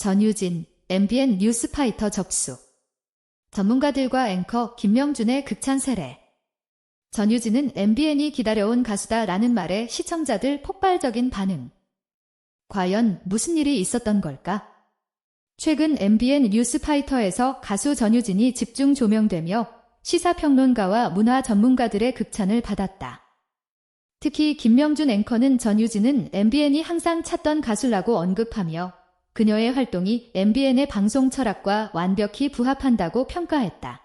전유진, MBN 뉴스파이터 접수. 전문가들과 앵커 김명준의 극찬 세례. 전유진은 MBN이 기다려온 가수다 라는 말에 시청자들 폭발적인 반응. 과연 무슨 일이 있었던 걸까? 최근 MBN 뉴스파이터에서 가수 전유진이 집중 조명되며 시사평론가와 문화 전문가들의 극찬을 받았다. 특히 김명준 앵커는 전유진은 MBN이 항상 찾던 가수라고 언급하며 그녀의 활동이 MBN의 방송 철학과 완벽히 부합한다고 평가했다.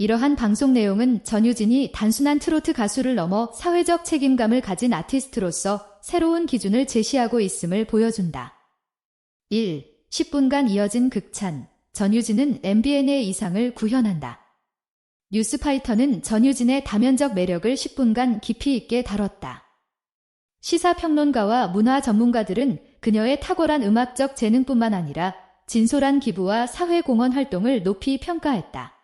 이러한 방송 내용은 전유진이 단순한 트로트 가수를 넘어 사회적 책임감을 가진 아티스트로서 새로운 기준을 제시하고 있음을 보여준다. 1. 10분간 이어진 극찬. 전유진은 MBN의 이상을 구현한다. 뉴스파이터는 전유진의 다면적 매력을 10분간 깊이 있게 다뤘다. 시사평론가와 문화 전문가들은 그녀의 탁월한 음악적 재능뿐만 아니라 진솔한 기부와 사회공헌 활동을 높이 평가했다.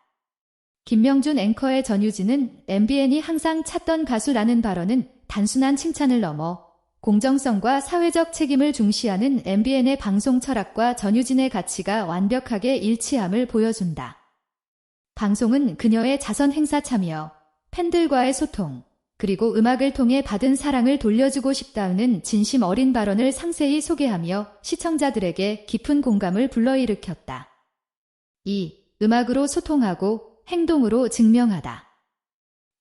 김명준 앵커의 전유진은 MBN이 항상 찾던 가수라는 발언은 단순한 칭찬을 넘어 공정성과 사회적 책임을 중시하는 MBN의 방송 철학과 전유진의 가치가 완벽하게 일치함을 보여준다. 방송은 그녀의 자선 행사 참여, 팬들과의 소통, 그리고 음악을 통해 받은 사랑을 돌려주고 싶다는 진심 어린 발언을 상세히 소개하며 시청자들에게 깊은 공감을 불러일으켰다. 2. 음악으로 소통하고 행동으로 증명하다.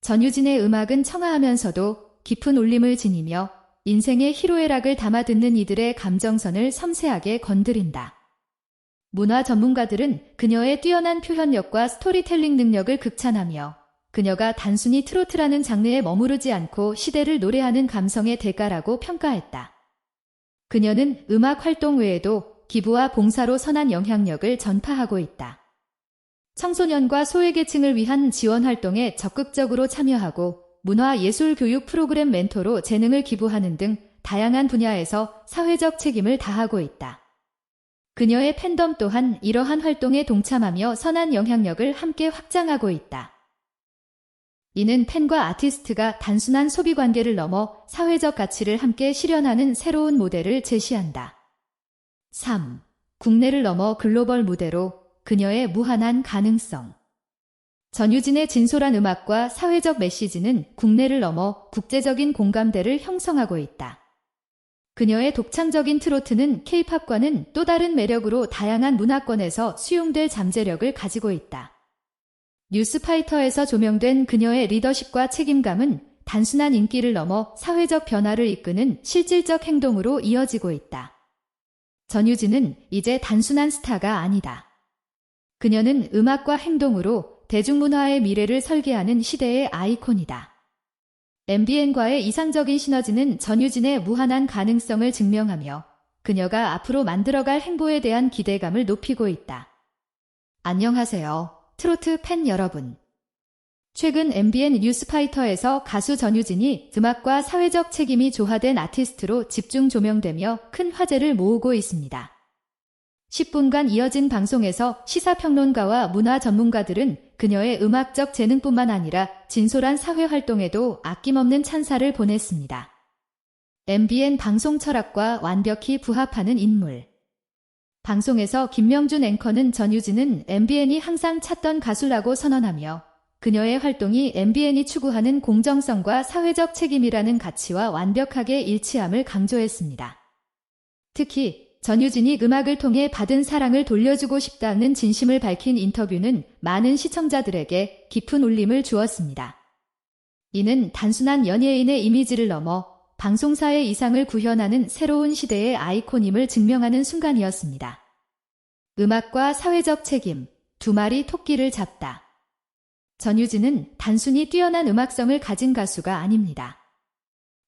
전유진의 음악은 청아하면서도 깊은 울림을 지니며 인생의 희로애락을 담아 듣는 이들의 감정선을 섬세하게 건드린다. 문화 전문가들은 그녀의 뛰어난 표현력과 스토리텔링 능력을 극찬하며 그녀가 단순히 트로트라는 장르에 머무르지 않고 시대를 노래하는 감성의 대가라고 평가했다. 그녀는 음악 활동 외에도 기부와 봉사로 선한 영향력을 전파하고 있다. 청소년과 소외계층을 위한 지원 활동에 적극적으로 참여하고 문화 예술 교육 프로그램 멘토로 재능을 기부하는 등 다양한 분야에서 사회적 책임을 다하고 있다. 그녀의 팬덤 또한 이러한 활동에 동참하며 선한 영향력을 함께 확장하고 있다. 이는 팬과 아티스트가 단순한 소비 관계를 넘어 사회적 가치를 함께 실현하는 새로운 모델을 제시한다. 3. 국내를 넘어 글로벌 무대로 그녀의 무한한 가능성. 전유진의 진솔한 음악과 사회적 메시지는 국내를 넘어 국제적인 공감대를 형성하고 있다. 그녀의 독창적인 트로트는 케이팝과는 또 다른 매력으로 다양한 문화권에서 수용될 잠재력을 가지고 있다. 뉴스파이터에서 조명된 그녀의 리더십과 책임감은 단순한 인기를 넘어 사회적 변화를 이끄는 실질적 행동으로 이어지고 있다. 전유진은 이제 단순한 스타가 아니다. 그녀는 음악과 행동으로 대중문화의 미래를 설계하는 시대의 아이콘이다. MBN과의 이상적인 시너지는 전유진의 무한한 가능성을 증명하며 그녀가 앞으로 만들어갈 행보에 대한 기대감을 높이고 있다. 안녕하세요. 트로트 팬 여러분. 최근 MBN 뉴스파이터에서 가수 전유진이 음악과 사회적 책임이 조화된 아티스트로 집중 조명되며 큰 화제를 모으고 있습니다. 10분간 이어진 방송에서 시사평론가와 문화 전문가들은 그녀의 음악적 재능뿐만 아니라 진솔한 사회 활동에도 아낌없는 찬사를 보냈습니다. MBN 방송 철학과 완벽히 부합하는 인물. 방송에서 김명준 앵커는 전유진은 MBN이 항상 찾던 가수라고 선언하며 그녀의 활동이 MBN이 추구하는 공정성과 사회적 책임이라는 가치와 완벽하게 일치함을 강조했습니다. 특히 전유진이 음악을 통해 받은 사랑을 돌려주고 싶다는 진심을 밝힌 인터뷰는 많은 시청자들에게 깊은 울림을 주었습니다. 이는 단순한 연예인의 이미지를 넘어 방송사의 이상을 구현하는 새로운 시대의 아이콘임을 증명하는 순간이었습니다. 음악과 사회적 책임, 두 마리 토끼를 잡다. 전유진은 단순히 뛰어난 음악성을 가진 가수가 아닙니다.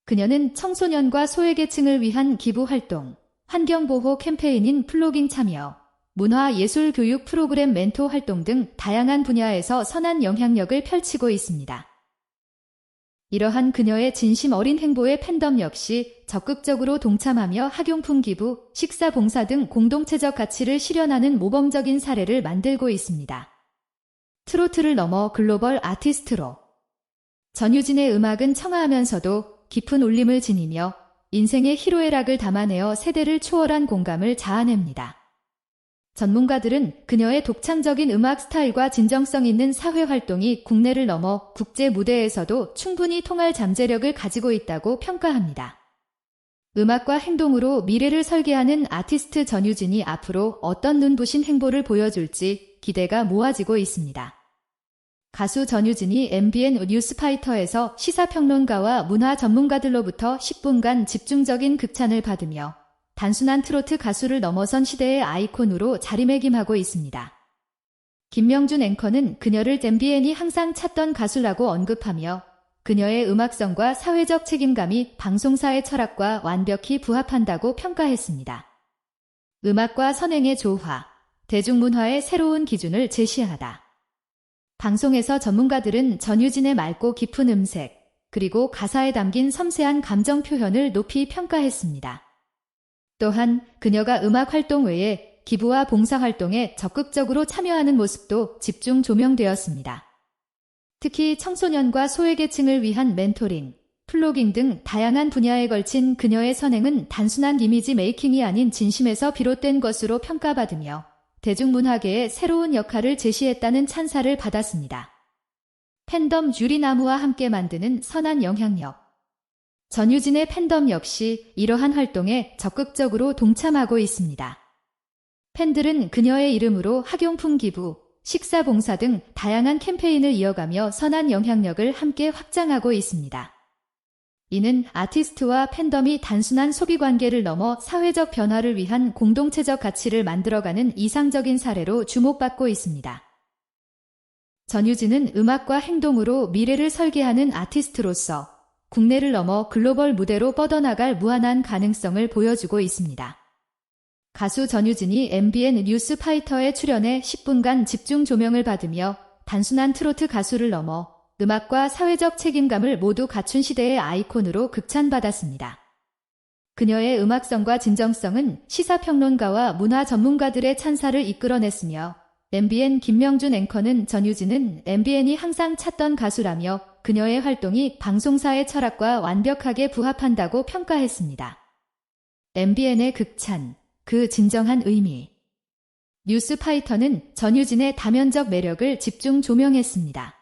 그녀는 청소년과 소외계층을 위한 기부 활동, 환경보호 캠페인인 플로깅 참여, 문화 예술 교육 프로그램 멘토 활동 등 다양한 분야에서 선한 영향력을 펼치고 있습니다. 이러한 그녀의 진심 어린 행보에 팬덤 역시 적극적으로 동참하며 학용품 기부, 식사 봉사 등 공동체적 가치를 실현하는 모범적인 사례를 만들고 있습니다. 트로트를 넘어 글로벌 아티스트로 전유진의 음악은 청아하면서도 깊은 울림을 지니며 인생의 희로애락을 담아내어 세대를 초월한 공감을 자아냅니다. 전문가들은 그녀의 독창적인 음악 스타일과 진정성 있는 사회 활동이 국내를 넘어 국제 무대에서도 충분히 통할 잠재력을 가지고 있다고 평가합니다. 음악과 행동으로 미래를 설계하는 아티스트 전유진이 앞으로 어떤 눈부신 행보를 보여줄지 기대가 모아지고 있습니다. 가수 전유진이 MBN 뉴스파이터에서 시사평론가와 문화 전문가들로부터 10분간 집중적인 극찬을 받으며 단순한 트로트 가수를 넘어선 시대의 아이콘으로 자리매김하고 있습니다. 김명준 앵커는 그녀를 MBN이 항상 찾던 가수라고 언급하며 그녀의 음악성과 사회적 책임감이 방송사의 철학과 완벽히 부합한다고 평가했습니다. 음악과 선행의 조화, 대중문화의 새로운 기준을 제시하다. 방송에서 전문가들은 전유진의 맑고 깊은 음색, 그리고 가사에 담긴 섬세한 감정 표현을 높이 평가했습니다. 또한 그녀가 음악 활동 외에 기부와 봉사 활동에 적극적으로 참여하는 모습도 집중 조명되었습니다. 특히 청소년과 소외계층을 위한 멘토링, 플로깅 등 다양한 분야에 걸친 그녀의 선행은 단순한 이미지 메이킹이 아닌 진심에서 비롯된 것으로 평가받으며 대중문화계의 새로운 역할을 제시했다는 찬사를 받았습니다. 팬덤 유리나무와 함께 만드는 선한 영향력 전유진의 팬덤 역시 이러한 활동에 적극적으로 동참하고 있습니다. 팬들은 그녀의 이름으로 학용품 기부, 식사 봉사 등 다양한 캠페인을 이어가며 선한 영향력을 함께 확장하고 있습니다. 이는 아티스트와 팬덤이 단순한 소비 관계를 넘어 사회적 변화를 위한 공동체적 가치를 만들어가는 이상적인 사례로 주목받고 있습니다. 전유진은 음악과 행동으로 미래를 설계하는 아티스트로서 국내를 넘어 글로벌 무대로 뻗어나갈 무한한 가능성을 보여주고 있습니다. 가수 전유진이 MBN 뉴스 파이터에 출연해 10분간 집중 조명을 받으며 단순한 트로트 가수를 넘어 음악과 사회적 책임감을 모두 갖춘 시대의 아이콘으로 극찬받았습니다. 그녀의 음악성과 진정성은 시사평론가와 문화 전문가들의 찬사를 이끌어냈으며 MBN 김명준 앵커는 전유진은 MBN이 항상 찾던 가수라며 그녀의 활동이 방송사의 철학과 완벽하게 부합한다고 평가했습니다. MBN의 극찬, 그 진정한 의미. 뉴스파이터는 전유진의 다면적 매력을 집중 조명했습니다.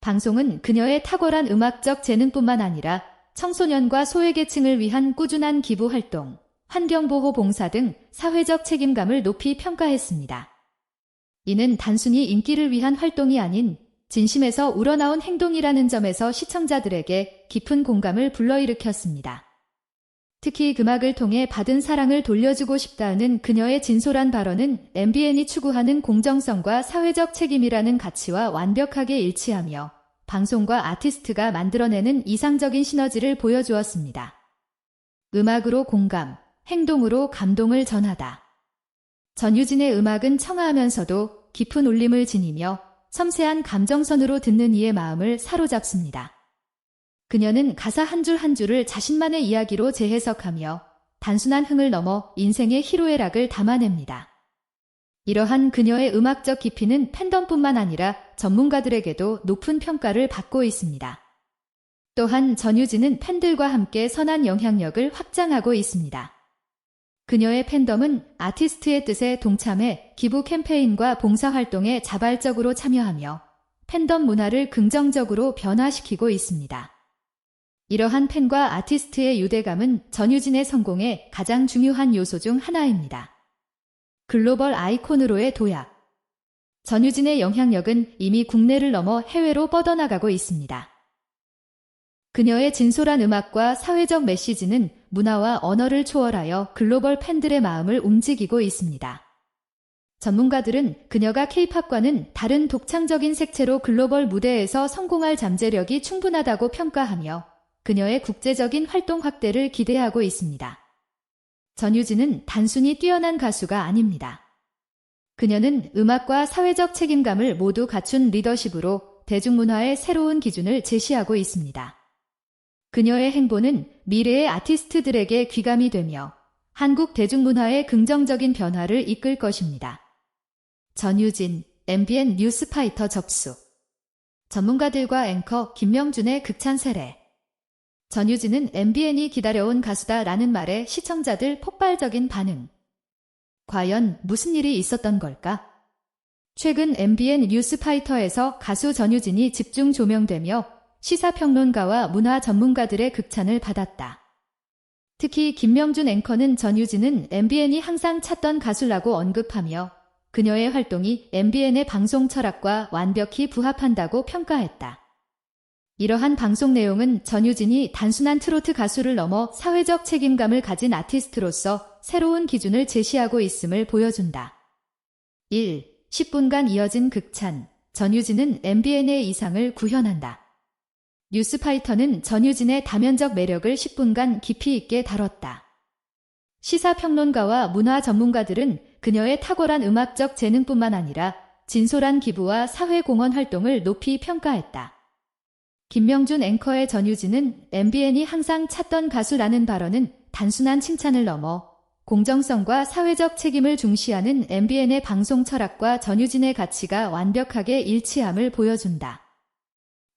방송은 그녀의 탁월한 음악적 재능뿐만 아니라 청소년과 소외계층을 위한 꾸준한 기부 활동, 환경보호 봉사 등 사회적 책임감을 높이 평가했습니다. 이는 단순히 인기를 위한 활동이 아닌 진심에서 우러나온 행동이라는 점에서 시청자들에게 깊은 공감을 불러일으켰습니다. 특히 금악을 통해 받은 사랑을 돌려주고 싶다는 그녀의 진솔한 발언은 MBN이 추구하는 공정성과 사회적 책임이라는 가치와 완벽하게 일치하며 방송과 아티스트가 만들어내는 이상적인 시너지를 보여주었습니다. 음악으로 공감, 행동으로 감동을 전하다. 전유진의 음악은 청아하면서도 깊은 울림을 지니며 섬세한 감정선으로 듣는 이의 마음을 사로잡습니다. 그녀는 가사 한 줄 한 줄을 자신만의 이야기로 재해석하며 단순한 흥을 넘어 인생의 희로애락을 담아냅니다. 이러한 그녀의 음악적 깊이는 팬덤뿐만 아니라 전문가들에게도 높은 평가를 받고 있습니다. 또한 전유진은 팬들과 함께 선한 영향력을 확장하고 있습니다. 그녀의 팬덤은 아티스트의 뜻에 동참해 기부 캠페인과 봉사활동에 자발적으로 참여하며 팬덤 문화를 긍정적으로 변화시키고 있습니다. 이러한 팬과 아티스트의 유대감은 전유진의 성공의 가장 중요한 요소 중 하나입니다. 글로벌 아이콘으로의 도약. 전유진의 영향력은 이미 국내를 넘어 해외로 뻗어나가고 있습니다. 그녀의 진솔한 음악과 사회적 메시지는 문화와 언어를 초월하여 글로벌 팬들의 마음을 움직이고 있습니다. 전문가들은 그녀가 케이팝과는 다른 독창적인 색채로 글로벌 무대에서 성공할 잠재력이 충분하다고 평가하며 그녀의 국제적인 활동 확대를 기대하고 있습니다. 전유진은 단순히 뛰어난 가수가 아닙니다. 그녀는 음악과 사회적 책임감을 모두 갖춘 리더십으로 대중문화의 새로운 기준을 제시하고 있습니다. 그녀의 행보는 미래의 아티스트들에게 귀감이 되며 한국 대중문화의 긍정적인 변화를 이끌 것입니다. 전유진, MBN 뉴스파이터 접수 전문가들과 앵커 김명준의 극찬 세례 전유진은 MBN이 기다려온 가수다 라는 말에 시청자들 폭발적인 반응 과연 무슨 일이 있었던 걸까? 최근 MBN 뉴스파이터에서 가수 전유진이 집중 조명되며 시사평론가와 문화 전문가들의 극찬을 받았다. 특히 김명준 앵커는 전유진은 MBN이 항상 찾던 가수라고 언급하며 그녀의 활동이 MBN의 방송 철학과 완벽히 부합한다고 평가했다. 이러한 방송 내용은 전유진이 단순한 트로트 가수를 넘어 사회적 책임감을 가진 아티스트로서 새로운 기준을 제시하고 있음을 보여준다. 1. 10분간 이어진 극찬. 전유진은 MBN의 이상을 구현한다. 뉴스파이터는 전유진의 다면적 매력을 10분간 깊이 있게 다뤘다. 시사평론가와 문화 전문가들은 그녀의 탁월한 음악적 재능뿐만 아니라 진솔한 기부와 사회공헌 활동을 높이 평가했다. 김명준 앵커의 전유진은 MBN이 항상 찾던 가수라는 발언은 단순한 칭찬을 넘어 공정성과 사회적 책임을 중시하는 MBN의 방송 철학과 전유진의 가치가 완벽하게 일치함을 보여준다.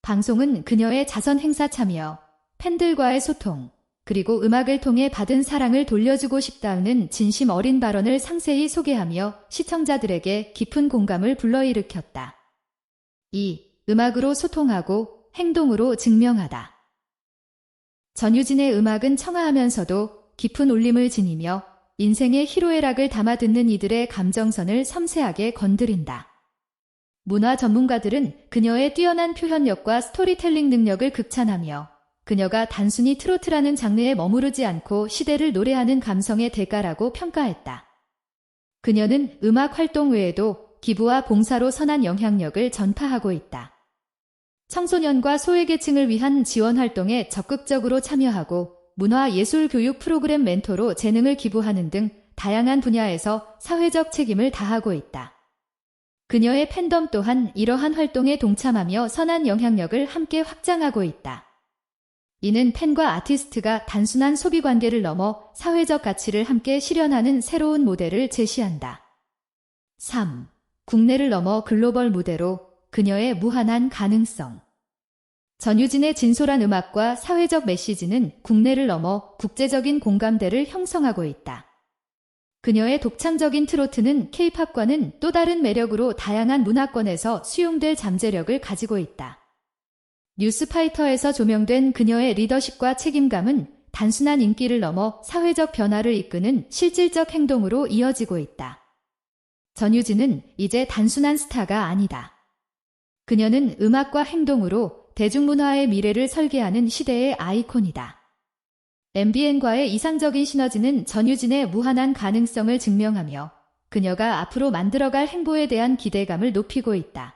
방송은 그녀의 자선 행사 참여, 팬들과의 소통, 그리고 음악을 통해 받은 사랑을 돌려주고 싶다는 진심 어린 발언을 상세히 소개하며 시청자들에게 깊은 공감을 불러일으켰다. 2. 음악으로 소통하고 행동으로 증명하다. 전유진의 음악은 청아하면서도 깊은 울림을 지니며 인생의 희로애락을 담아 듣는 이들의 감정선을 섬세하게 건드린다. 문화 전문가들은 그녀의 뛰어난 표현력과 스토리텔링 능력을 극찬하며 그녀가 단순히 트로트라는 장르에 머무르지 않고 시대를 노래하는 감성의 대가라고 평가했다. 그녀는 음악 활동 외에도 기부와 봉사로 선한 영향력을 전파하고 있다. 청소년과 소외계층을 위한 지원 활동에 적극적으로 참여하고 문화 예술 교육 프로그램 멘토로 재능을 기부하는 등 다양한 분야에서 사회적 책임을 다하고 있다. 그녀의 팬덤 또한 이러한 활동에 동참하며 선한 영향력을 함께 확장하고 있다. 이는 팬과 아티스트가 단순한 소비 관계를 넘어 사회적 가치를 함께 실현하는 새로운 모델을 제시한다. 3. 국내를 넘어 글로벌 무대로 그녀의 무한한 가능성. 전유진의 진솔한 음악과 사회적 메시지는 국내를 넘어 국제적인 공감대를 형성하고 있다. 그녀의 독창적인 트로트는 케이팝과는 또 다른 매력으로 다양한 문화권에서 수용될 잠재력을 가지고 있다. 뉴스파이터에서 조명된 그녀의 리더십과 책임감은 단순한 인기를 넘어 사회적 변화를 이끄는 실질적 행동으로 이어지고 있다. 전유진은 이제 단순한 스타가 아니다. 그녀는 음악과 행동으로 대중문화의 미래를 설계하는 시대의 아이콘이다. MBN과의 이상적인 시너지는 전유진의 무한한 가능성을 증명하며 그녀가 앞으로 만들어갈 행보에 대한 기대감을 높이고 있다.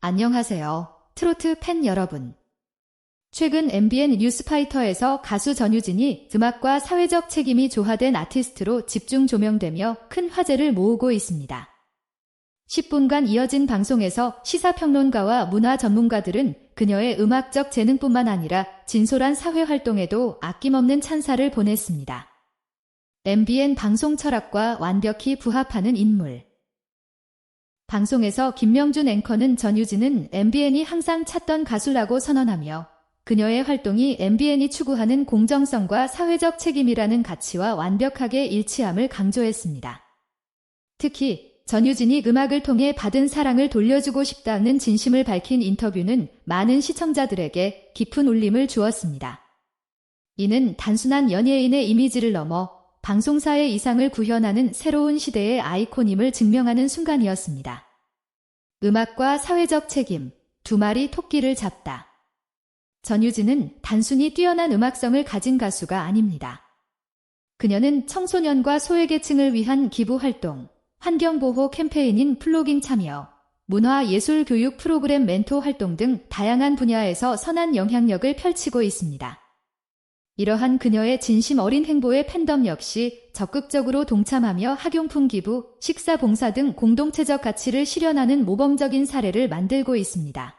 안녕하세요. 트로트 팬 여러분. 최근 MBN 뉴스파이터에서 가수 전유진이 음악과 사회적 책임이 조화된 아티스트로 집중 조명되며 큰 화제를 모으고 있습니다. 10분간 이어진 방송에서 시사평론가와 문화 전문가들은 그녀의 음악적 재능뿐만 아니라 진솔한 사회 활동에도 아낌없는 찬사를 보냈습니다. MBN 방송 철학과 완벽히 부합하는 인물. 방송에서 김명준 앵커는 전유진은 MBN이 항상 찾던 가수라고 선언하며 그녀의 활동이 MBN이 추구하는 공정성과 사회적 책임이라는 가치와 완벽하게 일치함을 강조했습니다. 특히 전유진이 음악을 통해 받은 사랑을 돌려주고 싶다는 진심을 밝힌 인터뷰는 많은 시청자들에게 깊은 울림을 주었습니다. 이는 단순한 연예인의 이미지를 넘어 방송사의 이상을 구현하는 새로운 시대의 아이콘임을 증명하는 순간이었습니다. 음악과 사회적 책임, 두 마리 토끼를 잡다. 전유진은 단순히 뛰어난 음악성을 가진 가수가 아닙니다. 그녀는 청소년과 소외계층을 위한 기부 활동, 환경보호 캠페인인 플로깅 참여, 문화 예술 교육 프로그램 멘토 활동 등 다양한 분야에서 선한 영향력을 펼치고 있습니다. 이러한 그녀의 진심 어린 행보의 팬덤 역시 적극적으로 동참하며 학용품 기부, 식사 봉사 등 공동체적 가치를 실현하는 모범적인 사례를 만들고 있습니다.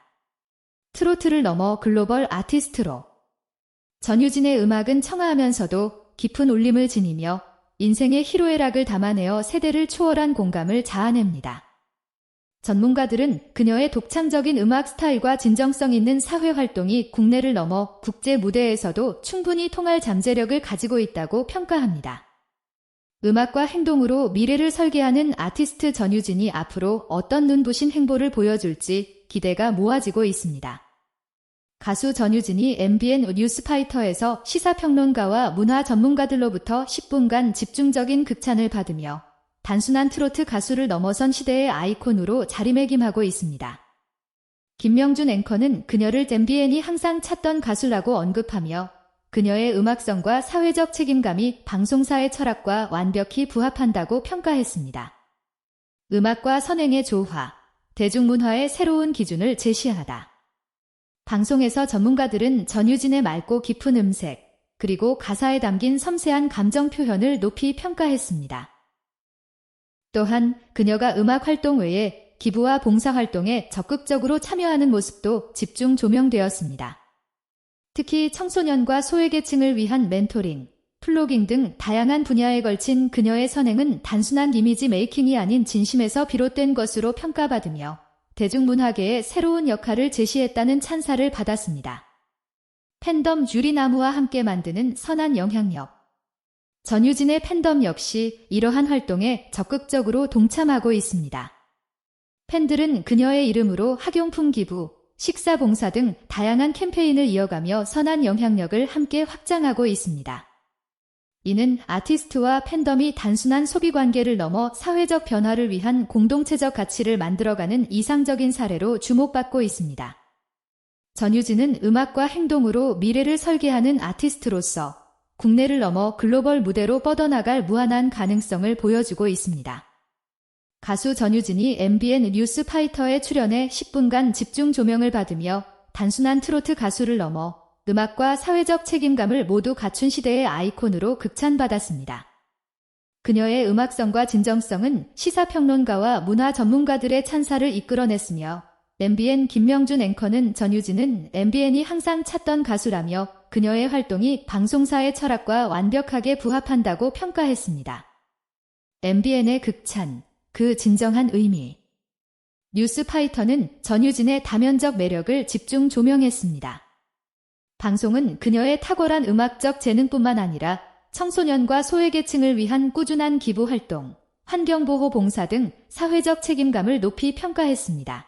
트로트를 넘어 글로벌 아티스트로 전유진의 음악은 청아하면서도 깊은 울림을 지니며 인생의 희로애락을 담아내어 세대를 초월한 공감을 자아냅니다. 전문가들은 그녀의 독창적인 음악 스타일과 진정성 있는 사회 활동이 국내를 넘어 국제 무대에서도 충분히 통할 잠재력을 가지고 있다고 평가합니다. 음악과 행동으로 미래를 설계하는 아티스트 전유진이 앞으로 어떤 눈부신 행보를 보여줄지 기대가 모아지고 있습니다. 가수 전유진이 MBN 뉴스파이터에서 시사평론가와 문화 전문가들로부터 10분간 집중적인 극찬을 받으며 단순한 트로트 가수를 넘어선 시대의 아이콘으로 자리매김하고 있습니다. 김명준 앵커는 그녀를 MBN이 항상 찾던 가수라고 언급하며 그녀의 음악성과 사회적 책임감이 방송사의 철학과 완벽히 부합한다고 평가했습니다. 음악과 선행의 조화, 대중문화의 새로운 기준을 제시하다. 방송에서 전문가들은 전유진의 맑고 깊은 음색, 그리고 가사에 담긴 섬세한 감정 표현을 높이 평가했습니다. 또한 그녀가 음악 활동 외에 기부와 봉사 활동에 적극적으로 참여하는 모습도 집중 조명되었습니다. 특히 청소년과 소외계층을 위한 멘토링, 플로깅 등 다양한 분야에 걸친 그녀의 선행은 단순한 이미지 메이킹이 아닌 진심에서 비롯된 것으로 평가받으며 대중문화계의 새로운 역할을 제시했다는 찬사를 받았습니다. 팬덤 유리나무와 함께 만드는 선한 영향력. 전유진의 팬덤 역시 이러한 활동에 적극적으로 동참하고 있습니다. 팬들은 그녀의 이름으로 학용품 기부, 식사 봉사 등 다양한 캠페인을 이어가며 선한 영향력을 함께 확장하고 있습니다. 이는 아티스트와 팬덤이 단순한 소비 관계를 넘어 사회적 변화를 위한 공동체적 가치를 만들어가는 이상적인 사례로 주목받고 있습니다. 전유진은 음악과 행동으로 미래를 설계하는 아티스트로서 국내를 넘어 글로벌 무대로 뻗어나갈 무한한 가능성을 보여주고 있습니다. 가수 전유진이 MBN 뉴스 파이터에 출연해 10분간 집중 조명을 받으며 단순한 트로트 가수를 넘어 음악과 사회적 책임감을 모두 갖춘 시대의 아이콘으로 극찬받았습니다. 그녀의 음악성과 진정성은 시사평론가와 문화 전문가들의 찬사를 이끌어냈으며 MBN 김명준 앵커는 전유진은 MBN이 항상 찾던 가수라며 그녀의 활동이 방송사의 철학과 완벽하게 부합한다고 평가했습니다. MBN의 극찬, 그 진정한 의미. 뉴스파이터는 전유진의 다면적 매력을 집중 조명했습니다. 방송은 그녀의 탁월한 음악적 재능뿐만 아니라 청소년과 소외계층을 위한 꾸준한 기부 활동, 환경보호 봉사 등 사회적 책임감을 높이 평가했습니다.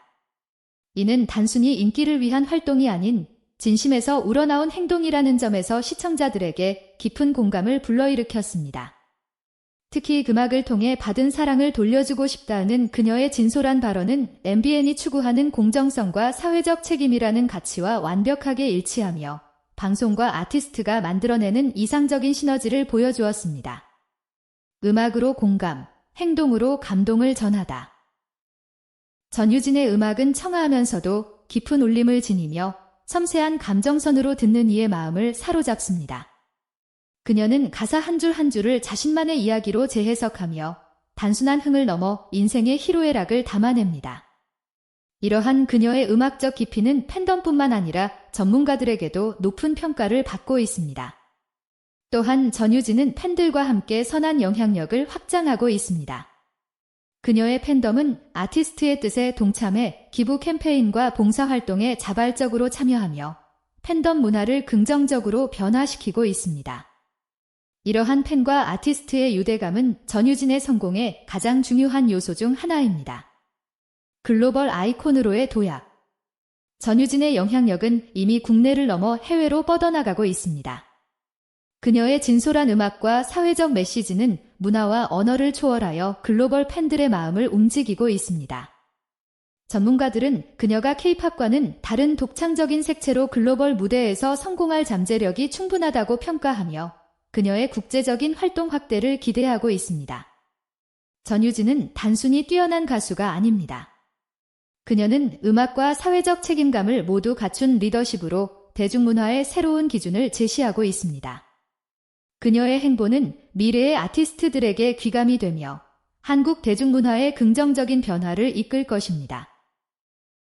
이는 단순히 인기를 위한 활동이 아닌 진심에서 우러나온 행동이라는 점에서 시청자들에게 깊은 공감을 불러일으켰습니다. 특히 음악을 통해 받은 사랑을 돌려주고 싶다는 그녀의 진솔한 발언은 MBN이 추구하는 공정성과 사회적 책임이라는 가치와 완벽하게 일치하며 방송과 아티스트가 만들어내는 이상적인 시너지를 보여주었습니다. 음악으로 공감, 행동으로 감동을 전하다. 전유진의 음악은 청아하면서도 깊은 울림을 지니며 섬세한 감정선으로 듣는 이의 마음을 사로잡습니다. 그녀는 가사 한 줄 한 줄을 자신만의 이야기로 재해석하며 단순한 흥을 넘어 인생의 희로애락을 담아냅니다. 이러한 그녀의 음악적 깊이는 팬덤뿐만 아니라 전문가들에게도 높은 평가를 받고 있습니다. 또한 전유진은 팬들과 함께 선한 영향력을 확장하고 있습니다. 그녀의 팬덤은 아티스트의 뜻에 동참해 기부 캠페인과 봉사활동에 자발적으로 참여하며 팬덤 문화를 긍정적으로 변화시키고 있습니다. 이러한 팬과 아티스트의 유대감은 전유진의 성공의 가장 중요한 요소 중 하나입니다. 글로벌 아이콘으로의 도약. 전유진의 영향력은 이미 국내를 넘어 해외로 뻗어나가고 있습니다. 그녀의 진솔한 음악과 사회적 메시지는 문화와 언어를 초월하여 글로벌 팬들의 마음을 움직이고 있습니다. 전문가들은 그녀가 케이팝과는 다른 독창적인 색채로 글로벌 무대에서 성공할 잠재력이 충분하다고 평가하며 그녀의 국제적인 활동 확대를 기대하고 있습니다. 전유진은 단순히 뛰어난 가수가 아닙니다. 그녀는 음악과 사회적 책임감을 모두 갖춘 리더십으로 대중문화의 새로운 기준을 제시하고 있습니다. 그녀의 행보는 미래의 아티스트들에게 귀감이 되며 한국 대중문화의 긍정적인 변화를 이끌 것입니다.